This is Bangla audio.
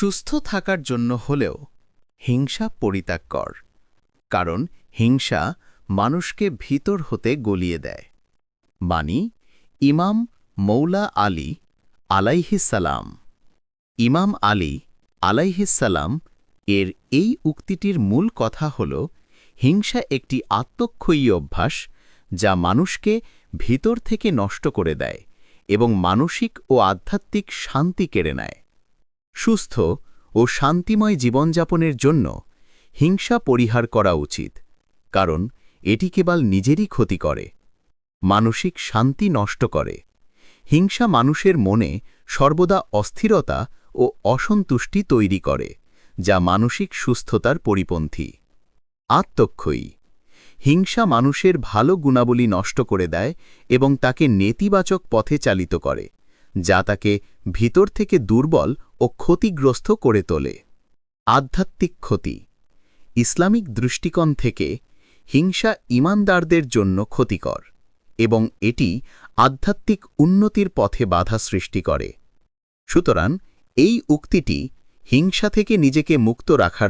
সুস্থ থাকার জন্য হলেও হিংসা পরিত্যাগ কর কারণ হিংসা মানুষকে ভিতর হতে গলিয়ে দেয়। বাণী, ইমাম মৌলা আলী আলাইহিসালাম ইমাম আলী আলাইহিসালাম এর এই উক্তিটির মূল কথা হল, হিংসা একটি আত্মক্ষয়ী অভ্যাস যা মানুষকে ভিতর থেকে নষ্ট করে দেয় এবং মানসিক ও আধ্যাত্মিক শান্তি কেড়ে নেয়। সুস্থ ও শান্তিময় জীবনযাপনের জন্য হিংসা পরিহার করা উচিত, কারণ এটি কেবল নিজেরই ক্ষতি করে, মানসিক শান্তি নষ্ট করে। হিংসা মানুষের মনে সর্বদা অস্থিরতা ও অসন্তুষ্টি তৈরি করে, যা মানসিক সুস্থতার পরিপন্থী। আত্মক্ষয়ী। হিংসা মানুষের ভালো গুণাবলী নষ্ট করে দেয় এবং তাকে নেতিবাচক পথে চালিত করে, যা তাকে ভিতর থেকে দুর্বল ও ক্ষতিগ্রস্ত করে তোলে। আধ্যাত্মিক ক্ষতি। ইসলামিক দৃষ্টিকোণ থেকে হিংসা ইমানদারদের জন্য ক্ষতিকর এবং এটি আধ্যাত্মিক উন্নতির পথে বাধা সৃষ্টি করে। সুতরাং এই উক্তিটি হিংসা থেকে নিজেকে মুক্ত রাখার